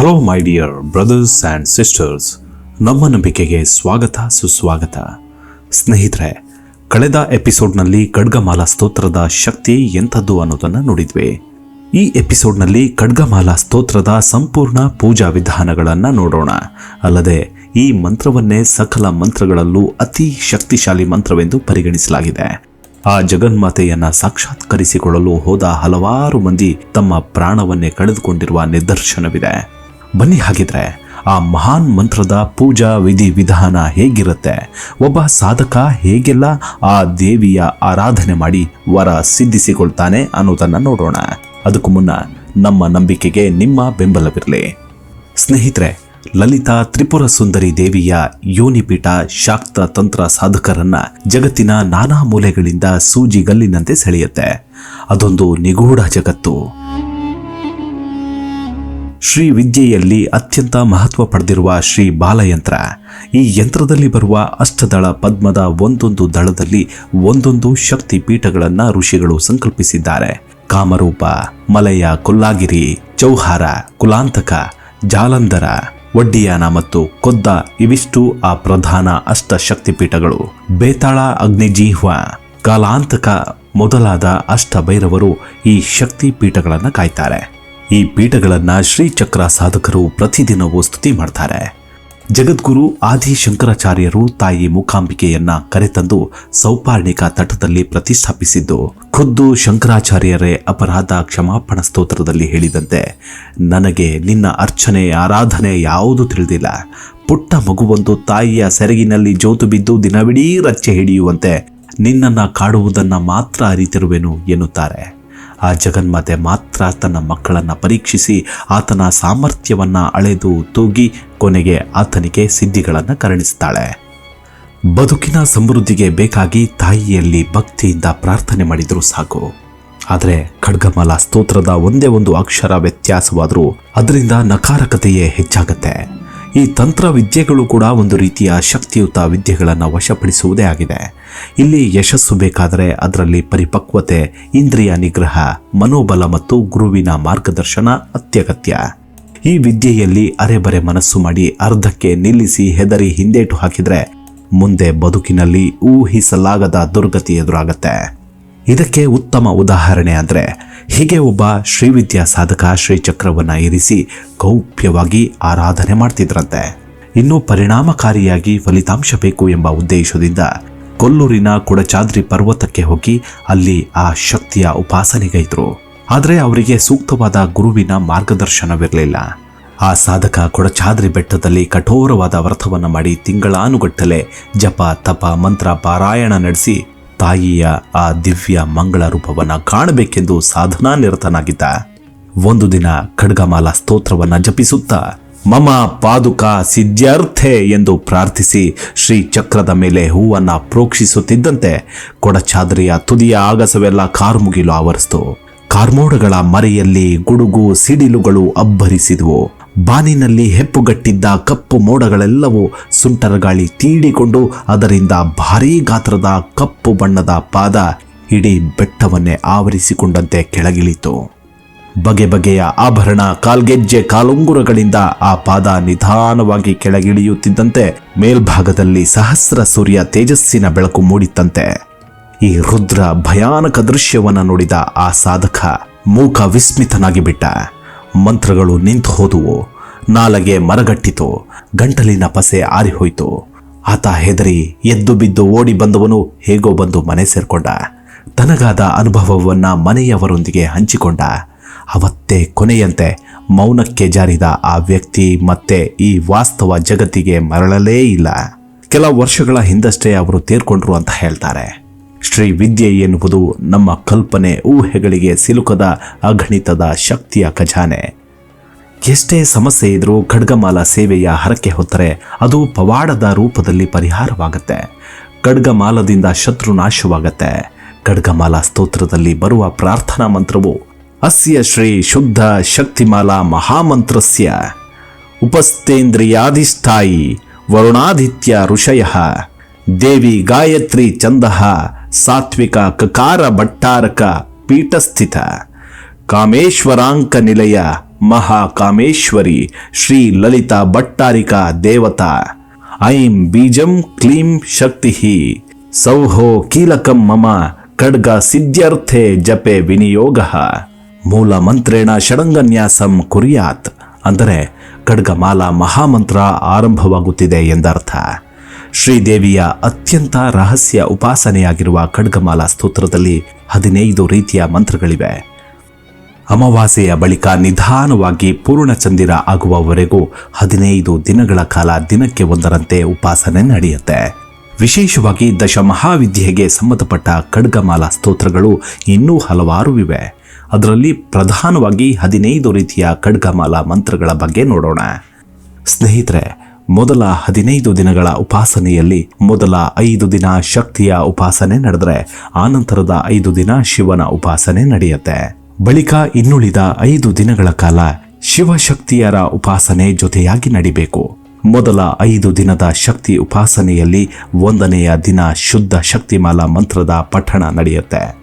Hello, my dear brothers and sisters. ನಮ್ಮ ನಂಬಿಕೆಗೆ ಸ್ವಾಗತ, ಸುಸ್ವಾಗತ. ಸ್ನೇಹಿತರೆ, ಕಳೆದ ಎಪಿಸೋಡ್ನಲ್ಲಿ ಖಡ್ಗಮಾಲಾ ಸ್ತೋತ್ರದ ಶಕ್ತಿ ಎಂಥದ್ದು ಅನ್ನೋದನ್ನು ನೋಡಿದ್ವಿ. ಈ ಎಪಿಸೋಡ್ನಲ್ಲಿ ಖಡ್ಗಮಾಲಾ ಸ್ತೋತ್ರದ ಸಂಪೂರ್ಣ ಪೂಜಾ ವಿಧಾನಗಳನ್ನು ನೋಡೋಣ. ಅಲ್ಲದೆ, ಈ ಮಂತ್ರವನ್ನೇ ಸಕಲ ಮಂತ್ರಗಳಲ್ಲೂ ಅತಿ ಶಕ್ತಿಶಾಲಿ ಮಂತ್ರವೆಂದು ಪರಿಗಣಿಸಲಾಗಿದೆ. ಆ ಜಗನ್ಮಾತೆಯನ್ನ ಸಾಕ್ಷಾತ್ಕರಿಸಿಕೊಳ್ಳಲು ಹೋದ ಹಲವಾರು ಮಂದಿ ತಮ್ಮ ಪ್ರಾಣವನ್ನೇ ಕಳೆದುಕೊಂಡಿರುವ ನಿದರ್ಶನವಿದೆ. ಬನ್ನಿ ಹಾಗಿದ್ರೆ ಆ ಮಹಾನ್ ಮಂತ್ರದ ಪೂಜಾ ವಿಧಿ ವಿಧಾನ ಹೇಗಿರುತ್ತೆ? ಒಬ್ಬ ಸಾಧಕ ಹೇಗೆಲ್ಲ ಆ ದೇವಿಯ ಆರಾಧನೆ ಮಾಡಿ ವರ ಸಿದ್ಧಿಸಿಕೊಳ್ತಾನೆ ಅನ್ನೋದನ್ನ ನೋಡೋಣ. ಅದಕ್ಕೂ ಮುನ್ನ ನಮ್ಮ ನಂಬಿಕೆಗೆ ನಿಮ್ಮ ಬೆಂಬಲವಿರಲಿ. ಸ್ನೇಹಿತರೆ, ಲಲಿತಾ ತ್ರಿಪುರ ಸುಂದರಿ ದೇವಿಯ ಯೋನಿಪೀಠ ಶಾಕ್ತ ತಂತ್ರ ಸಾಧಕರನ್ನ ಜಗತ್ತಿನ ನಾನಾ ಮೂಲೆಗಳಿಂದ ಸೂಜಿಗಲ್ಲಿನಂತೆ ಸೆಳೆಯುತ್ತೆ. ಅದೊಂದು ನಿಗೂಢ ಜಗತ್ತು. ಶ್ರೀ ವಿದ್ಯೆಯಲ್ಲಿ ಅತ್ಯಂತ ಮಹತ್ವ ಪಡೆದಿರುವ ಶ್ರೀ ಬಾಲಯಂತ್ರ. ಈ ಯಂತ್ರದಲ್ಲಿ ಬರುವ ಅಷ್ಟದಳ ಪದ್ಮದ ಒಂದೊಂದು ದಳದಲ್ಲಿ ಒಂದೊಂದು ಶಕ್ತಿ ಪೀಠಗಳನ್ನು ಋಷಿಗಳು ಸಂಕಲ್ಪಿಸಿದ್ದಾರೆ. ಕಾಮರೂಪ, ಮಲಯ, ಕೊಲ್ಲಾಗಿರಿ, ಚೌಹಾರ, ಕುಲಾಂತಕ, ಜಾಲಂಧರ ಒಡ್ಡಿಯಾನ ಮತ್ತು ಕೊದ್ದ ಇವಿಷ್ಟು ಆ ಪ್ರಧಾನ ಅಷ್ಟ ಶಕ್ತಿಪೀಠಗಳು ಬೇತಾಳ ಅಗ್ನಿಜೀಹ್ವ, ಕಾಲಾಂತಕ ಮೊದಲಾದ ಅಷ್ಟ ಭೈರವರು ಈ ಶಕ್ತಿ ಪೀಠಗಳನ್ನು ಕಾಯ್ತಾರೆ. ಈ ಪೀಠಗಳನ್ನ ಶ್ರೀಚಕ್ರ ಸಾಧಕರು ಪ್ರತಿದಿನವೂ ಸ್ತುತಿ ಮಾಡ್ತಾರೆ. ಜಗದ್ಗುರು ಆದಿ ಶಂಕರಾಚಾರ್ಯರು ತಾಯಿ ಮೂಕಾಂಬಿಕೆಯನ್ನ ಕರೆತಂದು ಸೌಪಾರ್ಣಿಕ ತಟದಲ್ಲಿ ಪ್ರತಿಷ್ಠಾಪಿಸಿದ್ದು, ಖುದ್ದು ಶಂಕರಾಚಾರ್ಯರೇ ಅಪರಾಧ ಕ್ಷಮಾಪಣ ಸ್ತೋತ್ರದಲ್ಲಿ ಹೇಳಿದಂತೆ, ನನಗೆ ನಿನ್ನ ಅರ್ಚನೆ, ಆರಾಧನೆ ಯಾವುದು ತಿಳಿದಿಲ್ಲ. ಪುಟ್ಟ ಮಗುವೊಂದು ತಾಯಿಯ ಸೆರಗಿನಲ್ಲಿ ಜೋತು ಬಿದ್ದು ದಿನವಿಡೀ ರಚ್ಚೆ ಹಿಡಿಯುವಂತೆ ನಿನ್ನನ್ನು ಕಾಡುವುದನ್ನು ಮಾತ್ರ ಅರಿತಿರುವೆನು ಎನ್ನುತ್ತಾರೆ. ಆ ಜಗನ್ಮಾತೆ ಮಾತ್ರ ತನ್ನ ಮಕ್ಕಳನ್ನು ಪರೀಕ್ಷಿಸಿ ಆತನ ಸಾಮರ್ಥ್ಯವನ್ನು ಅಳೆದು ತೂಗಿ ಕೊನೆಗೆ ಆತನಿಗೆ ಸಿದ್ಧಿಗಳನ್ನು ಕರುಣಿಸ್ತಾಳೆ. ಬದುಕಿನ ಸಮೃದ್ಧಿಗೆ ಬೇಕಾಗಿ ತಾಯಿಯಲ್ಲಿ ಭಕ್ತಿಯಿಂದ ಪ್ರಾರ್ಥನೆ ಮಾಡಿದರೂ ಸಾಕು. ಆದರೆ ಖಡ್ಗಮಾಲ ಸ್ತೋತ್ರದ ಒಂದೇ ಒಂದು ಅಕ್ಷರ ವ್ಯತ್ಯಾಸವಾದರೂ ಅದರಿಂದ ನಕಾರಕತೆಯೇ ಹೆಚ್ಚಾಗತ್ತೆ. ಈ ತಂತ್ರ ವಿದ್ಯೆಗಳು ಕೂಡ ಒಂದು ರೀತಿಯ ಶಕ್ತಿಯುತ ವಿದ್ಯೆಗಳನ್ನು ವಶಪಡಿಸುವುದೇ ಆಗಿದೆ. ಇಲ್ಲಿ ಯಶಸ್ಸು ಬೇಕಾದರೆ ಅದರಲ್ಲಿ ಪರಿಪಕ್ವತೆ, ಇಂದ್ರಿಯ ನಿಗ್ರಹ, ಮನೋಬಲ ಮತ್ತು ಗುರುವಿನ ಮಾರ್ಗದರ್ಶನ ಅತ್ಯಗತ್ಯ. ಈ ವಿದ್ಯೆಯಲ್ಲಿ ಅರೆಬರೆ ಮನಸ್ಸು ಮಾಡಿ ಅರ್ಧಕ್ಕೆ ನಿಲ್ಲಿಸಿ ಹೆದರಿ ಹಿಂದೇಟು ಹಾಕಿದರೆ ಮುಂದೆ ಬದುಕಿನಲ್ಲಿ ಊಹಿಸಲಾಗದ ದುರ್ಗತಿ ಎದುರಾಗತ್ತೆ. ಇದಕ್ಕೆ ಉತ್ತಮ ಉದಾಹರಣೆ ಅಂದರೆ ಹೀಗೆ ಒಬ್ಬ ಶ್ರೀವಿದ್ಯಾ ಸಾಧಕ ಶ್ರೀಚಕ್ರವನ್ನು ಇರಿಸಿ ಗೌಪ್ಯವಾಗಿ ಆರಾಧನೆ ಮಾಡ್ತಿದ್ರಂತೆ. ಇನ್ನು ಪರಿಣಾಮಕಾರಿಯಾಗಿ ಫಲಿತಾಂಶ ಬೇಕು ಎಂಬ ಉದ್ದೇಶದಿಂದ ಕೊಲ್ಲೂರಿನ ಕೊಡಚಾದ್ರಿ ಪರ್ವತಕ್ಕೆ ಹೋಗಿ ಅಲ್ಲಿ ಆ ಶಕ್ತಿಯ ಉಪಾಸನೆಗೈದ್ರು. ಆದರೆ ಅವರಿಗೆ ಸೂಕ್ತವಾದ ಗುರುವಿನ ಮಾರ್ಗದರ್ಶನವಿರಲಿಲ್ಲ. ಆ ಸಾಧಕ ಕೊಡಚಾದ್ರಿ ಬೆಟ್ಟದಲ್ಲಿ ಕಠೋರವಾದ ವ್ರತವನ್ನು ಮಾಡಿ ತಿಂಗಳಾನುಗಟ್ಟಲೆ ಜಪ ತಪ ಮಂತ್ರ ಪಾರಾಯಣ ನಡೆಸಿ ತಾಯಿಯ ಆ ದಿವ್ಯ ಮಂಗಳ ರೂಪವನ್ನು ಕಾಣಬೇಕೆಂದು ಸಾಧನಾ ನಿರತನಾಗಿದ್ದ. ಒಂದು ದಿನ ಖಡ್ಗಮಾಲ ಸ್ತೋತ್ರವನ್ನು ಜಪಿಸುತ್ತಾ, ಮಮ ಪಾದುಕ ಸಿದ್ಧಾರ್ಥೆ ಎಂದು ಪ್ರಾರ್ಥಿಸಿ ಶ್ರೀ ಚಕ್ರದ ಮೇಲೆ ಹೂವನ್ನು ಪ್ರೋಕ್ಷಿಸುತ್ತಿದ್ದಂತೆ ಕೊಡಚಾದ್ರಿಯ ತುದಿಯ ಆಗಸವೆಲ್ಲ ಕಾರ್ಮುಗಿಲು ಆವರಿಸಿತು. ಕಾರ್ಮೋಡಗಳ ಮರೆಯಲ್ಲಿ ಗುಡುಗು ಸಿಡಿಲುಗಳು ಅಬ್ಬರಿಸಿದವು. ಬಾನಿನಲ್ಲಿ ಹೆಪ್ಪುಗಟ್ಟಿದ್ದ ಕಪ್ಪು ಮೋಡಗಳೆಲ್ಲವೂ ಸುಂಟರ ಗಾಳಿ ತೀಡಿಕೊಂಡು ಅದರಿಂದ ಭಾರೀ ಗಾತ್ರದ ಕಪ್ಪು ಬಣ್ಣದ ಪಾದ ಇಡೀ ಬೆಟ್ಟವನ್ನೇ ಆವರಿಸಿಕೊಂಡಂತೆ ಕೆಳಗಿಳಿತು. ಬಗೆ ಬಗೆಯ ಆಭರಣ, ಕಾಲ್ಗೆಜ್ಜೆ, ಕಾಲುಂಗುರಗಳಿಂದ ಆ ಪಾದ ನಿಧಾನವಾಗಿ ಕೆಳಗಿಳಿಯುತ್ತಿದ್ದಂತೆ ಮೇಲ್ಭಾಗದಲ್ಲಿ ಸಹಸ್ರ ಸೂರ್ಯ ತೇಜಸ್ಸಿನ ಬೆಳಕು ಮೂಡಿತ್ತಂತೆ. ಈ ರುದ್ರ ಭಯಾನಕ ದೃಶ್ಯವನ್ನು ನೋಡಿದ ಆ ಸಾಧಕ ಮೂಕ ವಿಸ್ಮಿತನಾಗಿ ಬಿಟ್ಟ ಮಂತ್ರಗಳು ನಿಂತು ಹೋದುವು. ನಾಲಗೆ ಮರಗಟ್ಟಿತು. ಗಂಟಲಿನ ಪಸೆ ಆರಿಹೋಯಿತು. ಆತ ಹೆದರಿ ಎದ್ದು ಬಿದ್ದು ಓಡಿ ಬಂದವನು ಹೇಗೋ ಬಂದು ಮನೆ ಸೇರ್ಕೊಂಡ. ತನಗಾದ ಅನುಭವವನ್ನ ಮನೆಯವರೊಂದಿಗೆ ಹಂಚಿಕೊಂಡ. ಅವತ್ತೇ ಕೊನೆಯಂತೆ ಮೌನಕ್ಕೆ ಜಾರಿದ ಆ ವ್ಯಕ್ತಿ ಮತ್ತೆ ಈ ವಾಸ್ತವ ಜಗತ್ತಿಗೆ ಮರಳಲೇ ಇಲ್ಲ. ಕೆಲ ವರ್ಷಗಳ ಹಿಂದಷ್ಟೇ ಅವರು ತೀರ್ಕೊಂಡ್ರು ಅಂತ ಹೇಳ್ತಾರೆ. ಶ್ರೀ ವಿದ್ಯೆ ಎನ್ನುವುದು ನಮ್ಮ ಕಲ್ಪನೆ, ಊಹೆಗಳಿಗೆ ಸಿಲುಕದ ಅಗಣಿತದ ಶಕ್ತಿಯ ಖಜಾನೆ. ಎಷ್ಟೇ ಸಮಸ್ಯೆ ಇದ್ದರೂ ಖಡ್ಗಮಾಲ ಸೇವೆಯ ಹರಕೆ ಹೊತ್ತರೆ ಅದು ಪವಾಡದ ರೂಪದಲ್ಲಿ ಪರಿಹಾರವಾಗುತ್ತೆ. ಖಡ್ಗಮಾಲದಿಂದ ಶತ್ರು ನಾಶವಾಗತ್ತೆ. ಖಡ್ಗಮಾಲ ಸ್ತೋತ್ರದಲ್ಲಿ ಬರುವ ಪ್ರಾರ್ಥನಾ ಮಂತ್ರವು ಅಸ್ಯ ಶ್ರೀ ಶುದ್ಧ ಶಕ್ತಿಮಾಲಾ ಮಹಾಮಂತ್ರಸ್ಯ. ಉಪಸ್ಥೇಂದ್ರಿಯಾಧಿಷ್ಠಾಯಿ ವರುಣಾದಿತ್ಯ ಋಷಯ. ದೇವಿ ಗಾಯತ್ರಿ ಚಂದಃ. ಸಾತ್ವಿಕ ಕಕಾರ ಭಟ್ಟಾರಕ ಪೀಠಸ್ಥಿತ. ಕಾಮೇಶ್ವರಾಂಕ ನಿಲಯ ಮಹಾಕಾಮೇಶ್ವರಿ ಶ್ರೀ ಲಲಿತಾ ಭಟ್ಟಾರಿಕಾ ದೇವತಾ. ಐಂ ಬೀಜಂ ಕ್ಲೀಂ ಶಕ್ತಿ. ಸೌಹೋ ಕೀಲಕಂ ಮಮ ಖಡ್ಗ ಸಿದ್ಧ್ಯರ್ಥೆ ಜಪೆ ವಿನಿಯೋಗ. ಮೂಲ ಮಂತ್ರೇಣ ಷಡಂಗನ್ಯಾಸಂ ಕುರಿಯಾತ್. ಅಂದರೆ ಖಡ್ಗಮಾಲಾ ಮಹಾಮಂತ್ರ ಆರಂಭವಾಗುತ್ತಿದೆ ಎಂದರ್ಥ. ಶ್ರೀದೇವಿಯ ಅತ್ಯಂತ ರಹಸ್ಯ ಉಪಾಸನೆಯಾಗಿರುವ ಖಡ್ಗಮಾಲಾ ಸ್ತೋತ್ರದಲ್ಲಿ ಹದಿನೈದು ರೀತಿಯ ಮಂತ್ರಗಳಿವೆ. ಅಮಾವಾಸ್ಯೆಯ ಬಳಿಕ ನಿಧಾನವಾಗಿ ಪೂರ್ಣಚಂದಿರ ಆಗುವವರೆಗೂ ಹದಿನೈದು ದಿನಗಳ ಕಾಲ ದಿನಕ್ಕೆ ಒಂದರಂತೆ ಉಪಾಸನೆ ನಡೆಯುತ್ತೆ. ವಿಶೇಷವಾಗಿ ದಶ ಮಹಾವಿದ್ಯೆಗೆ ಸಂಬಂಧಪಟ್ಟ ಖಡ್ಗಮಾಲಾ ಸ್ತೋತ್ರಗಳು ಇನ್ನೂ ಹಲವಾರು ಇವೆ. ಅದರಲ್ಲಿ ಪ್ರಧಾನವಾಗಿ ಹದಿನೈದು ರೀತಿಯ ಖಡ್ಗಮಾಲಾ ಮಂತ್ರಗಳ ಬಗ್ಗೆ ನೋಡೋಣ. ಸ್ನೇಹಿತರೆ ಮೊದಲ ಹದಿನೈದು ದಿನಗಳ ಉಪಾಸನೆಯಲ್ಲಿ ಮೊದಲ ಐದು ದಿನ ಶಕ್ತಿಯ ಉಪಾಸನೆ ನಡೆದರೆ ಆನಂತರದ ಐದು ದಿನ ಶಿವನ ಉಪಾಸನೆ ನಡೆಯುತ್ತೆ. ಬಳಿಕ ಇನ್ನುಳಿದ ಐದು ದಿನಗಳ ಕಾಲ ಶಿವಶಕ್ತಿಯರ ಉಪಾಸನೆ ಜೊತೆಯಾಗಿ ನಡಿಬೇಕು. ಮೊದಲ ಐದು ದಿನದ ಶಕ್ತಿ ಉಪಾಸನೆಯಲ್ಲಿ ಒಂದನೆಯ ದಿನ ಶುದ್ಧ ಶಕ್ತಿಮಾಲಾ ಮಂತ್ರದ ಪಠಣ ನಡೆಯುತ್ತೆ.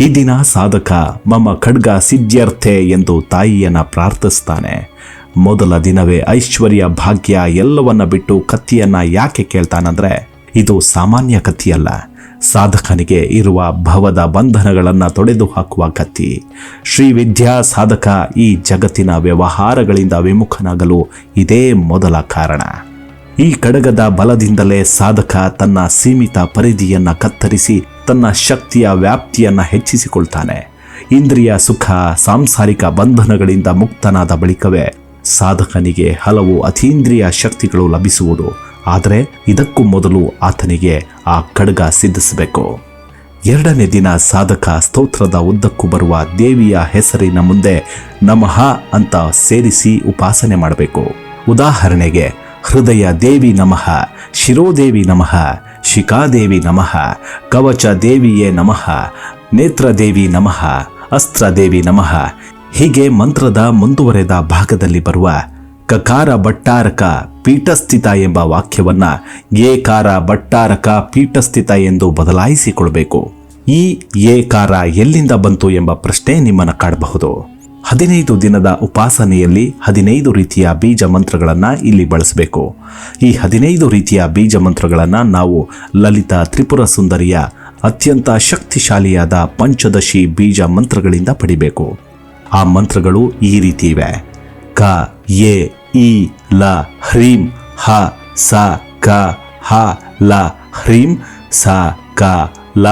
ಈ ದಿನ ಸಾಧಕ ಮಮ ಖಡ್ಗ ಸಿದ್ಧ್ಯರ್ಥೆ ಎಂದು ತಾಯಿಯನ್ನ ಪ್ರಾರ್ಥಿಸ್ತಾನೆ. ಮೊದಲ ದಿನವೇ ಐಶ್ವರ್ಯ ಭಾಗ್ಯ ಎಲ್ಲವನ್ನ ಬಿಟ್ಟು ಕತ್ತಿಯನ್ನ ಯಾಕೆ ಕೇಳ್ತಾನಂದ್ರೆ ಇದು ಸಾಮಾನ್ಯ ಕತ್ತಿಯಲ್ಲ. ಸಾಧಕನಿಗೆ ಇರುವ ಭವದ ಬಂಧನಗಳನ್ನು ತೊಡೆದು ಹಾಕುವ ಕತ್ತಿ. ಶ್ರೀ ವಿದ್ಯಾ ಸಾಧಕ ಈ ಜಗತ್ತಿನ ವ್ಯವಹಾರಗಳಿಂದ ವಿಮುಖನಾಗಲು ಇದೇ ಮೊದಲ ಕಾರಣ. ಈ ಕಡಗದ ಬಲದಿಂದಲೇ ಸಾಧಕ ತನ್ನ ಸೀಮಿತ ಪರಿಧಿಯನ್ನ ಕತ್ತರಿಸಿ ತನ್ನ ಶಕ್ತಿಯ ವ್ಯಾಪ್ತಿಯನ್ನ ಹೆಚ್ಚಿಸಿಕೊಳ್ತಾನೆ. ಇಂದ್ರಿಯ ಸುಖ, ಸಾಂಸಾರಿಕ ಬಂಧನಗಳಿಂದ ಮುಕ್ತನಾದ ಬಳಿಕವೇ ಸಾಧಕನಿಗೆ ಹಲವು ಅತೀಂದ್ರಿಯ ಶಕ್ತಿಗಳು ಲಭಿಸುವುದು. ಆದರೆ ಇದಕ್ಕೂ ಮೊದಲು ಆತನಿಗೆ ಆ ಖಡ್ಗ ಸಿದ್ಧಿಸಬೇಕು. ಎರಡನೇ ದಿನ ಸಾಧಕ ಸ್ತೋತ್ರದ ಉದ್ದಕ್ಕೂ ಬರುವ ದೇವಿಯ ಹೆಸರಿನ ಮುಂದೆ ನಮಃ ಅಂತ ಸೇರಿಸಿ ಉಪಾಸನೆ ಮಾಡಬೇಕು. ಉದಾಹರಣೆಗೆ, ಹೃದಯ ದೇವಿ ನಮಃ, ಶಿರೋದೇವಿ ನಮಃ, ಶಿಖಾದೇವಿ ನಮಃ, ಕವಚ ದೇವಿಯೇ ನಮಃ, ನೇತ್ರದೇವಿ ನಮಃ, ಅಸ್ತ್ರದೇವಿ ನಮಃ ಹೀಗೆ ಮಂತ್ರದ ಮುಂದುವರೆದ ಭಾಗದಲ್ಲಿ ಬರುವ ಕಕಾರ ಭಟ್ಟಾರಕ ಪೀಠಸ್ಥಿತ ಎಂಬ ವಾಕ್ಯವನ್ನ ಏಕಾರ ಭಟ್ಟಾರಕ ಪೀಠಸ್ಥಿತ ಎಂದು ಬದಲಾಯಿಸಿಕೊಳ್ಬೇಕು. ಈ ಏಕಾರ ಎಲ್ಲಿಂದ ಬಂತು ಎಂಬ ಪ್ರಶ್ನೆ ನಿಮ್ಮನ್ನು ಕಾಡಬಹುದು. ಹದಿನೈದು ದಿನದ ಉಪಾಸನೆಯಲ್ಲಿ ಹದಿನೈದು ರೀತಿಯ ಬೀಜ ಮಂತ್ರಗಳನ್ನು ಇಲ್ಲಿ ಬಳಸಬೇಕು. ಈ ಹದಿನೈದು ರೀತಿಯ ಬೀಜ ಮಂತ್ರಗಳನ್ನು ನಾವು ಲಲಿತಾ ತ್ರಿಪುರ ಸುಂದರಿಯ ಅತ್ಯಂತ ಶಕ್ತಿಶಾಲಿಯಾದ ಪಂಚದಶಿ ಬೀಜ ಮಂತ್ರಗಳಿಂದ ಪಡಿಬೇಕು. ಆ ಮಂತ್ರಗಳು ಈ ರೀತಿ ಇವೆ. ಕ, ಎ, ಇ, ಲ, ಹ್ರೀಂ, ಹ, ಸ, ಕ, ಹ, ಲ, ಹ್ರೀಂ, ಸ, ಕ, ಲ,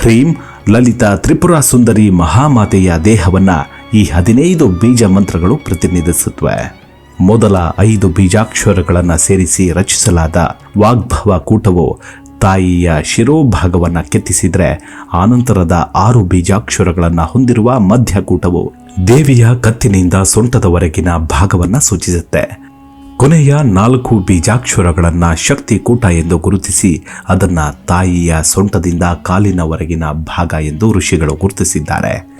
ಹ್ರೀಂ. ಲಲಿತಾ ತ್ರಿಪುರ ಸುಂದರಿ ಮಹಾಮಾತೆಯ ದೇಹವನ್ನ ಈ ಹದಿನೈದು ಬೀಜ ಮಂತ್ರಗಳು ಪ್ರತಿನಿಧಿಸುತ್ತವೆ ಮೊದಲ ಐದು ಬೀಜಾಕ್ಷರಗಳನ್ನು ಸೇರಿಸಿ ರಚಿಸಲಾದ ವಾಗ್ಭವ ಕೂಟವು ತಾಯಿಯ ಶಿರೋಭಾಗವನ್ನು ಕೆತ್ತಿಸಿದರೆ ಆನಂತರದ ಆರು ಬೀಜಾಕ್ಷರಗಳನ್ನು ಹೊಂದಿರುವ ಮಧ್ಯಕೂಟವು ದೇವಿಯ ಕತ್ತಿನಿಂದ ಸೊಂಟದವರೆಗಿನ ಭಾಗವನ್ನು ಸೂಚಿಸುತ್ತೆ. ಕೊನೆಯ ನಾಲ್ಕು ಬೀಜಾಕ್ಷರಗಳನ್ನು ಶಕ್ತಿಕೂಟ ಎಂದು ಗುರುತಿಸಿ ಅದನ್ನು ತಾಯಿಯ ಸೊಂಟದಿಂದ ಕಾಲಿನವರೆಗಿನ ಭಾಗ ಎಂದು ಋಷಿಗಳು ಗುರುತಿಸಿದ್ದಾರೆ.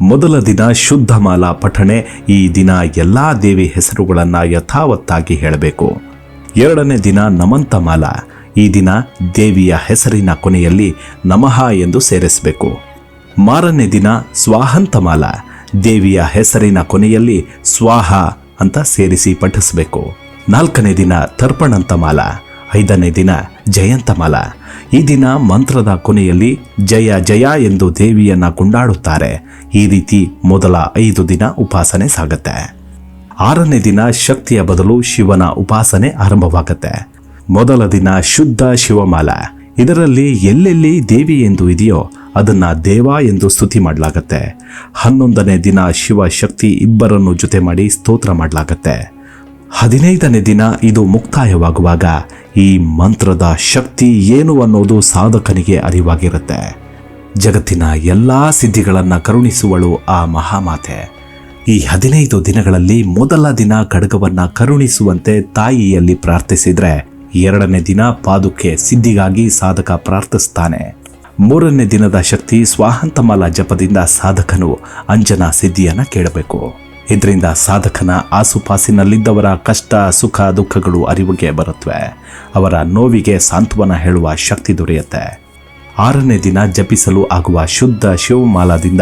ಮೊದಲ ದಿನ ಶುದ್ಧ ಮಾಲಾ ಪಠಣೆ ಈ ದಿನ ಎಲ್ಲ ದೇವಿ ಹೆಸರುಗಳನ್ನು ಯಥಾವತ್ತಾಗಿ ಹೇಳಬೇಕು. ಎರಡನೇ ದಿನ ನಮಂತ ಮಾಲಾ ಈ ದಿನ ದೇವಿಯ ಹೆಸರಿನ ಕೊನೆಯಲ್ಲಿ ನಮಃ ಎಂದು ಸೇರಿಸಬೇಕು. ಮಾರನೇ ದಿನ ಸ್ವಾಹಂತಮಾಲ. ದೇವಿಯ ಹೆಸರಿನ ಕೊನೆಯಲ್ಲಿ ಸ್ವಾಹ ಅಂತ ಸೇರಿಸಿ ಪಠಿಸಬೇಕು. ನಾಲ್ಕನೇ ದಿನ ತರ್ಪಣಂತಮಾಲ. ಐದನೇ ದಿನ ಜಯಂತಮಾಲ. ಈ ದಿನ ಮಂತ್ರದ ಕೊನೆಯಲ್ಲಿ ಜಯ ಜಯ ಎಂದು ದೇವಿಯನ್ನ ಕೊಂಡಾಡುತ್ತಾರೆ. ಈ ರೀತಿ ಮೊದಲ ಐದು ದಿನ ಉಪಾಸನೆ ಸಾಗತ್ತೆ. ಆರನೇ ದಿನ ಶಕ್ತಿಯ ಬದಲು ಶಿವನ ಉಪಾಸನೆ ಆರಂಭವಾಗತ್ತೆ. ಮೊದಲ ದಿನ ಶುದ್ಧ ಶಿವಮಾಲ. ಇದರಲ್ಲಿ ಎಲ್ಲೆಲ್ಲಿ ದೇವಿ ಎಂದು ಇದೆಯೋ ಅದನ್ನ ದೇವ ಎಂದು ಸ್ತುತಿ ಮಾಡಲಾಗತ್ತೆ. ಹನ್ನೊಂದನೇ ದಿನ ಶಿವಶಕ್ತಿ ಇಬ್ಬರನ್ನು ಜೊತೆ ಮಾಡಿ ಸ್ತೋತ್ರ ಮಾಡಲಾಗತ್ತೆ. ಹದಿನೈದನೇ ದಿನ ಇದು ಮುಕ್ತಾಯವಾಗುವಾಗ ಈ ಮಂತ್ರದ ಶಕ್ತಿ ಏನು ಅನ್ನೋದು ಸಾಧಕನಿಗೆ ಅರಿವಾಗಿರುತ್ತೆ. ಜಗತ್ತಿನ ಎಲ್ಲ ಸಿದ್ಧಿಗಳನ್ನು ಕರುಣಿಸುವಳು ಆ ಮಹಾಮಾತೆ. ಈ ಹದಿನೈದು ದಿನಗಳಲ್ಲಿ ಮೊದಲ ದಿನ ಖಡ್ಗವನ್ನು ಕರುಣಿಸುವಂತೆ ತಾಯಿಯಲ್ಲಿ ಪ್ರಾರ್ಥಿಸಿದ್ರೆ ಎರಡನೇ ದಿನ ಪಾದುಕೆ ಸಿದ್ಧಿಗಾಗಿ ಸಾಧಕ ಪ್ರಾರ್ಥಿಸ್ತಾನೆ. ಮೂರನೇ ದಿನದ ಶಕ್ತಿ ಸ್ವಾಹಂತಮಾಲ ಜಪದಿಂದ ಸಾಧಕನು ಅಂಜನಾ ಸಿದ್ಧಿಯನ್ನು ಕೇಳಬೇಕು. ಇದರಿಂದ ಸಾಧಕನ ಆಸುಪಾಸಿನಲ್ಲಿದ್ದವರ ಕಷ್ಟ, ಸುಖ, ದುಃಖಗಳು ಅರಿವಿಗೆ ಬರುತ್ತವೆ ಅವರ ನೋವಿಗೆ ಸಾಂತ್ವನ ಹೇಳುವ ಶಕ್ತಿ ದೊರೆಯುತ್ತೆ. ಆರನೇ ದಿನ ಜಪಿಸಲು ಆಗುವ ಶುದ್ಧ ಶಿವಮಾಲಾದಿಂದ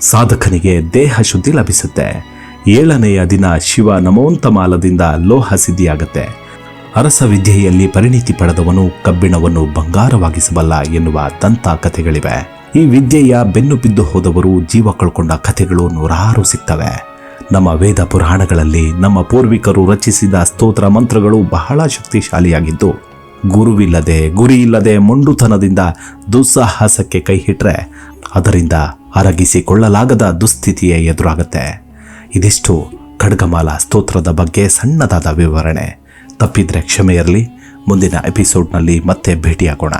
ಸಾಧಕನಿಗೆ ದೇಹ ಶುದ್ಧಿ ಲಭಿಸುತ್ತೆ. ಏಳನೆಯ ದಿನ ಶಿವ ನಮೋಂತಮಾಲದಿಂದ ಲೋಹ ಸಿದ್ಧಿಯಾಗತ್ತೆ. ಅರಸ ವಿದ್ಯೆಯಲ್ಲಿ ಪರಿಣಿತಿ ಪಡೆದವನು ಕಬ್ಬಿಣವನ್ನು ಬಂಗಾರವಾಗಿಸಬಲ್ಲ ಎನ್ನುವ ದಂತ ಕಥೆಗಳಿವೆ ಈ ವಿದ್ಯೆಯ ಬೆನ್ನು ಬಿದ್ದು ಹೋದವರು ಜೀವ ಕಳ್ಕೊಂಡ ಕಥೆಗಳು ನೂರಾರು ಸಿಗ್ತವೆ. ನಮ್ಮ ವೇದ ಪುರಾಣಗಳಲ್ಲಿ ನಮ್ಮ ಪೂರ್ವಿಕರು ರಚಿಸಿದ ಸ್ತೋತ್ರ ಮಂತ್ರಗಳು ಬಹಳ ಶಕ್ತಿಶಾಲಿಯಾಗಿದ್ದು, ಗುರುವಿಲ್ಲದೆ ಗುರಿ ಇಲ್ಲದೆ ಮೊಂಡುತನದಿಂದ ದುಸ್ಸಾಹಸಕ್ಕೆ ಕೈ ಹಿಟ್ರೆ ಅದರಿಂದ ಅರಗಿಸಿಕೊಳ್ಳಲಾಗದ ದುಸ್ಥಿತಿಯೇ ಎದುರಾಗುತ್ತೆ. ಇದಿಷ್ಟು ಖಡ್ಗಮಾಲ ಸ್ತೋತ್ರದ ಬಗ್ಗೆ ಸಣ್ಣದಾದ ವಿವರಣೆ. ತಪ್ಪಿದ್ರೆ ಕ್ಷಮೆ ಇರಲಿ. ಮುಂದಿನ ಎಪಿಸೋಡ್ನಲ್ಲಿ ಮತ್ತೆ ಭೇಟಿಯಾಗೋಣ.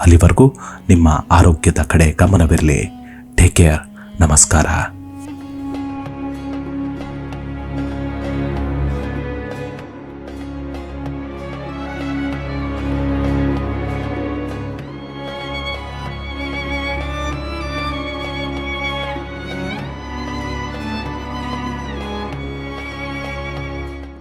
ಅಲ್ಲಿವರೆಗೂ ನಿಮ್ಮ ಆರೋಗ್ಯದ ಕಡೆ ಗಮನವಿರಲಿ. ಟೇಕ್ ಕೇರ್ ನಮಸ್ಕಾರ.